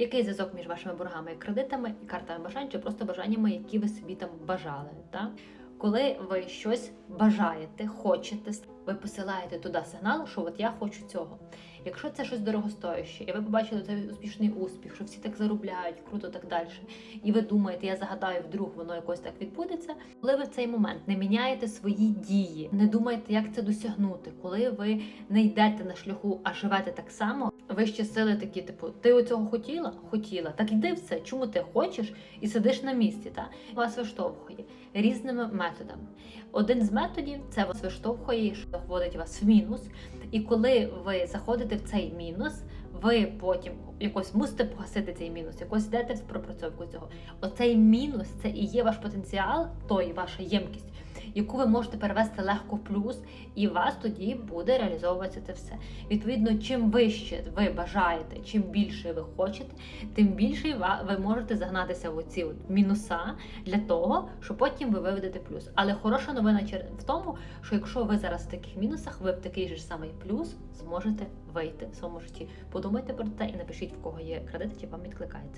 Який зв'язок між вашими боргами і кредитами і картами бажань, чи просто бажаннями, які ви собі там бажали? Так? Коли ви щось бажаєте, хочете, ви посилаєте туди сигнал, що от я хочу цього. Якщо це щось дорогостояще, і ви побачили цей успішний успіх, що всі так заробляють, круто так далі, і ви думаєте, я загадаю, вдруг воно якось так відбудеться. Коли ви в цей момент не міняєте свої дії, не думаєте, як це досягнути, коли ви не йдете на шляху, а живете так само, вищі сили такі, типу, ти оцього хотіла? Хотіла. Так йди в це. Чому ти хочеш і сидиш на місці? Та вас виштовхує різними методами. Один з методів це вас виштовхує, що вводить вас в мінус. І коли ви заходите в цей мінус, ви потім якось мусите погасити цей мінус, якось йдете в пропрацьовку цього. Оцей мінус це і є ваш потенціал, той ваша ємкість, яку ви можете перевести легко в плюс, і у вас тоді буде реалізовуватися це все. Відповідно, чим вище ви бажаєте, чим більше ви хочете, тим більше ви можете загнатися в оці от мінуса для того, щоб потім ви виведете плюс. Але хороша новина в тому, що якщо ви зараз в таких мінусах, ви в такий же самий плюс зможете вийти в своєму житті. Подумайте про це і напишіть, в кого є кредит, чи вам відкликається.